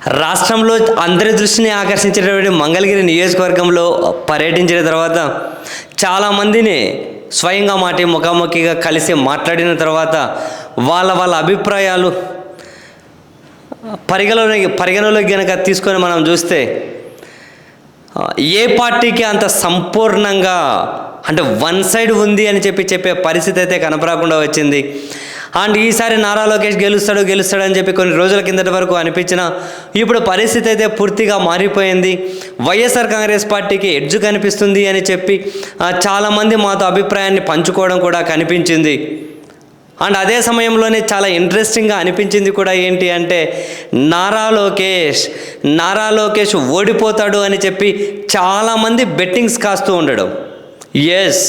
రాష్ట్రంలో అందరి దృష్టిని ఆకర్షించేటటువంటి మంగళగిరి నియోజకవర్గంలో పర్యటించిన తర్వాత చాలామందిని స్వయంగా మాటి ముఖాముఖిగా కలిసి మాట్లాడిన తర్వాత వాళ్ళ వాళ్ళ అభిప్రాయాలు పరిగణలో పరిగణలోకి గనక తీసుకొని మనం చూస్తే ఏ పార్టీకి అంత సంపూర్ణంగా అంటే వన్ సైడ్ ఉంది అని చెప్పి చెప్పే పరిస్థితి అయితే కనపడకుండా వచ్చింది. అండ్ ఈసారి నారా లోకేష్ గెలుస్తాడు గెలుస్తాడు అని చెప్పి కొన్ని రోజుల కిందటి వరకు అనిపించిన ఇప్పుడు పరిస్థితి అయితే పూర్తిగా మారిపోయింది. వైఎస్ఆర్ కాంగ్రెస్ పార్టీకి ఎడ్జు కనిపిస్తుంది అని చెప్పి చాలామంది మాతో అభిప్రాయాన్ని పంచుకోవడం కూడా కనిపించింది. అండ్ అదే సమయంలోనే చాలా ఇంట్రెస్టింగ్గా అనిపించింది కూడా ఏంటి అంటే నారా లోకేష్ నారా లోకేష్ ఓడిపోతాడు అని చెప్పి చాలామంది బెట్టింగ్స్ కాస్తూ ఉండడం. ఎస్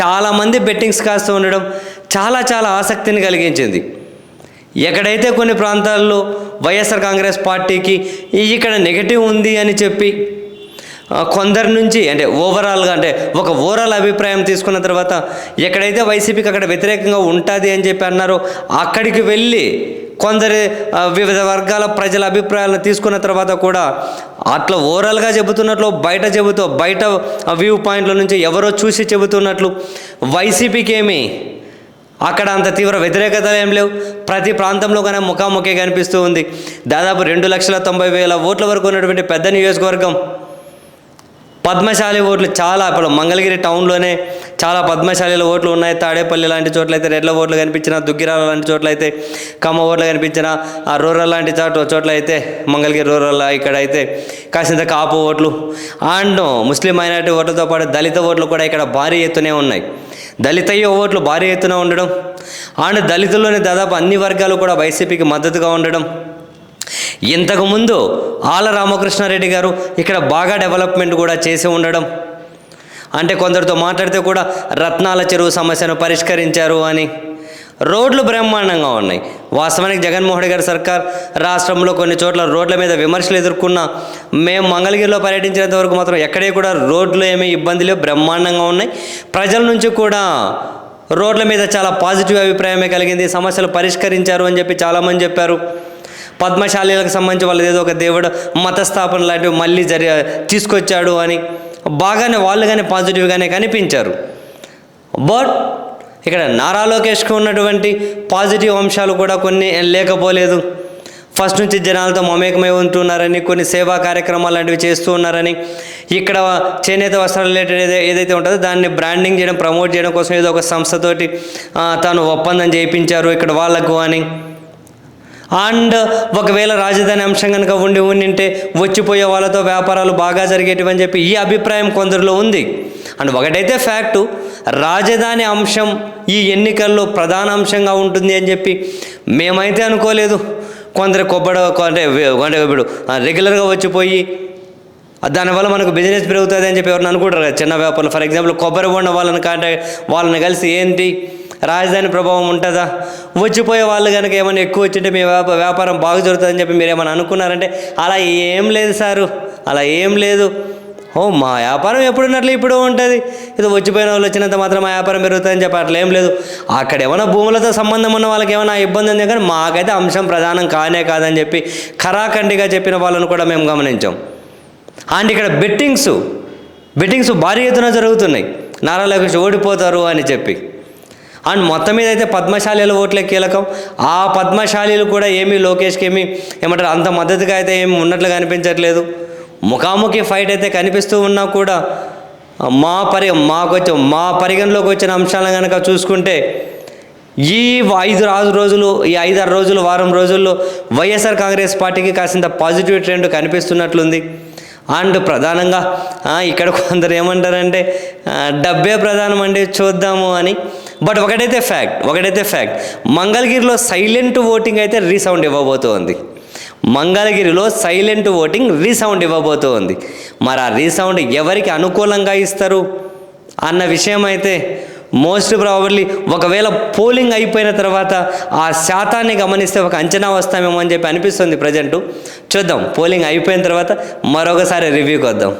చాలామంది బెట్టింగ్స్ కాస్తూ ఉండడం. చాలా చాలా ఆసక్తిని కలిగించింది. ఎక్కడైతే కొన్ని ప్రాంతాల్లో వైఎస్ఆర్ కాంగ్రెస్ పార్టీకి ఇక్కడ నెగటివ్ ఉంది అని చెప్పి కొందరి నుంచి అంటే ఓవరాల్గా అంటే ఒక ఓవరాల్ అభిప్రాయం తీసుకున్న తర్వాత ఎక్కడైతే వైసీపీకి అక్కడ వ్యతిరేకంగా ఉంటుంది అని చెప్పి అన్నారో అక్కడికి వెళ్ళి కొందరి వివిధ వర్గాల ప్రజల అభిప్రాయాలను తీసుకున్న తర్వాత కూడా అట్లా ఓవరాల్గా చెబుతున్నట్లు బయట చెబుతూ బయట వ్యూ పాయింట్ల నుంచి ఎవరో చూసి చెబుతున్నట్లు వైసీపీకి ఏమి అక్కడ అంత తీవ్ర వ్యతిరేకత ఏం లేవు. ప్రతి ప్రాంతంలో కానీ ముఖాముఖి కనిపిస్తూ ఉంది. దాదాపు రెండు లక్షల తొంభై వేల ఓట్ల వరకు ఉన్నటువంటి పెద్ద నియోజకవర్గం. పద్మశాలి ఓట్లు చాలా ఇప్పుడు మంగళగిరి టౌన్లోనే చాలా పద్మశాలిల ఓట్లు ఉన్నాయి. తాడేపల్లి లాంటి చోట్ల అయితే రెడ్ల ఓట్లు కనిపించిన దుగ్గిరాల లాంటి చోట్ల అయితే కమ్మ ఓట్లు కనిపించిన ఆ రూరల్ లాంటి చోట్ల చోట్ల అయితే మంగళగిరి రూరల్ ఇక్కడ అయితే కాసింత కాపు ఓట్లు. అండ్ ముస్లిం మైనారిటీ ఓట్లతో పాటు దళిత ఓట్లు కూడా ఇక్కడ భారీ ఎత్తునే ఉన్నాయి. దళితయ్య ఓట్లు భారీ ఎత్తున ఉండడం అండ్ దళితుల్లోని దాదాపు అన్ని వర్గాలు కూడా వైసీపీకి మద్దతుగా ఉండడం. ఇంతకుముందు ఆల రామకృష్ణారెడ్డి గారు ఇక్కడ బాగా డెవలప్మెంట్ కూడా చేసి ఉండడం. అంటే కొందరితో మాట్లాడితే కూడా రత్నాల చెరువు సమస్యను పరిష్కరించారు అని. రోడ్లు బ్రహ్మాండంగా ఉన్నాయి. వాస్తవానికి జగన్మోహన్ గారి సర్కార్ రాష్ట్రంలో కొన్ని చోట్ల రోడ్ల మీద విమర్శలు ఎదుర్కొన్నా మేము మంగళగిరిలో పర్యటించినంత వరకు మాత్రం ఎక్కడే కూడా రోడ్లు ఏమీ ఇబ్బంది లేవు బ్రహ్మాండంగా ఉన్నాయి. ప్రజల నుంచి కూడా రోడ్ల మీద చాలా పాజిటివ్ అభిప్రాయమే కలిగింది. సమస్యలు పరిష్కరించారు అని చెప్పి చాలామంది చెప్పారు. పద్మశాలీలకు సంబంధించి వాళ్ళది ఏదో ఒక దేవుడు మతస్థాపన లాంటివి మళ్ళీ జరి తీసుకొచ్చాడు అని బాగానే వాళ్ళు కానీ పాజిటివ్గానే కనిపించారు. బట్ ఇక్కడ నారా లోకేష్కి ఉన్నటువంటి పాజిటివ్ అంశాలు కూడా కొన్ని లేకపోలేదు. ఫస్ట్ నుంచి జనాలతో మమేకమై ఉంటున్నారని కొన్ని సేవా కార్యక్రమాలు లాంటివి చేస్తూ ఉన్నారని ఇక్కడ చేనేత వస్త్రాలు రిలేటెడ్ ఏదైతే ఉంటుందో దాన్ని బ్రాండింగ్ చేయడం ప్రమోట్ చేయడం కోసం ఏదో ఒక సంస్థతోటి తాను ఒప్పందం చేయించారు ఇక్కడ వాళ్ళకు అని. అండ్ ఒకవేళ రాజధాని అంశం కనుక ఉండి ఉండింటే వచ్చిపోయే వాళ్ళతో వ్యాపారాలు బాగా జరిగేటివని చెప్పి ఈ అభిప్రాయం కొందరిలో ఉంది. అండ్ ఒకటైతే ఫ్యాక్టు రాజధాని అంశం ఈ ఎన్నికల్లో ప్రధాన అంశంగా ఉంటుంది అని చెప్పి మేమైతే అనుకోలేదు. కొందరు కొబ్బడ అంటే ఇప్పుడు రెగ్యులర్గా వచ్చిపోయి దానివల్ల మనకు బిజినెస్ పెరుగుతుంది అని చెప్పి ఎవరిని అనుకుంటారు కదా చిన్న వ్యాపారులు. ఫర్ ఎగ్జాంపుల్ కొబ్బరి బొండ వాళ్ళని కాంటాక్ట్ వాళ్ళని కలిసి ఏంటి రాజధాని ప్రభావం ఉంటుందా? వచ్చిపోయే వాళ్ళు కనుక ఏమైనా ఎక్కువ వచ్చింటే మీ వ్యాప వ్యాపారం బాగా జరుగుతుందని చెప్పి మీరు ఏమైనా అనుకున్నారంటే అలా ఏం లేదు సారు అలా ఏం లేదు. ఓ మా వ్యాపారం ఎప్పుడున్నట్లు ఇప్పుడు ఉంటుంది. ఇది వచ్చిపోయిన వాళ్ళు వచ్చినంత మాత్రం మా వ్యాపారం పెరుగుతుందని చెప్పి అట్లా ఏం లేదు. అక్కడ ఏమైనా భూములతో సంబంధం ఉన్న వాళ్ళకి ఏమైనా ఇబ్బంది ఉంది కానీ మాకైతే అంశం ప్రధానం కానే కాదని చెప్పి ఖరాఖండిగా చెప్పిన వాళ్ళను కూడా మేము గమనించాం. అండ్ ఇక్కడ బెట్టింగ్స్ బెట్టింగ్స్ భారీ ఎత్తున జరుగుతున్నాయి. నారా లోకేష్ ఓడిపోతారు అని చెప్పి. అండ్ మొత్తం మీద అయితే పద్మశాలీల ఓట్లే కీలకం. ఆ పద్మశాలీలు కూడా ఏమీ లోకేష్కి ఏమీ ఏమంటారు అంత మద్దతుగా అయితే ఏమి ఉన్నట్లుగా అనిపించట్లేదు. ముఖాముఖి ఫైట్ అయితే కనిపిస్తూ ఉన్నా కూడా మా పరి మాకు వచ్చి మా పరిగణలోకి వచ్చిన అంశాలను కనుక చూసుకుంటే ఈ ఐదు ఆరు రోజులు ఈ ఐదారు రోజులు వారం రోజుల్లో వైఎస్ఆర్ కాంగ్రెస్ పార్టీకి కాసింత పాజిటివ్ ట్రెండ్ కనిపిస్తున్నట్లుంది. అండ్ ప్రధానంగా ఇక్కడ కొందరు ఏమంటారంటే డబ్బే ప్రధానం అండి చూద్దాము అని. బట్ ఒకటైతే ఫ్యాక్ట్ ఒకటైతే ఫ్యాక్ట్ మంగళగిరిలో సైలెంట్ ఓటింగ్ అయితే రీసౌండ్ ఇవ్వబోతోంది. మంగళగిరిలో సైలెంట్ ఓటింగ్ రీసౌండ్ ఇవ్వబోతోంది. మరి ఆ రీసౌండ్ ఎవరికి అనుకూలంగా ఇస్తారు? అన్న విషయం అయితే మోస్ట్ ప్రాబబ్లీ ఒకవేళ పోలింగ్ అయిపోయిన తర్వాత ఆ శాతాన్ని గమనిస్తే ఒక అంచనా వస్తామేమో అని చెప్పి అనిపిస్తుంది ప్రజెంటు. చూద్దాం పోలింగ్ అయిపోయిన తర్వాత మరొకసారి రివ్యూకి వద్దాం.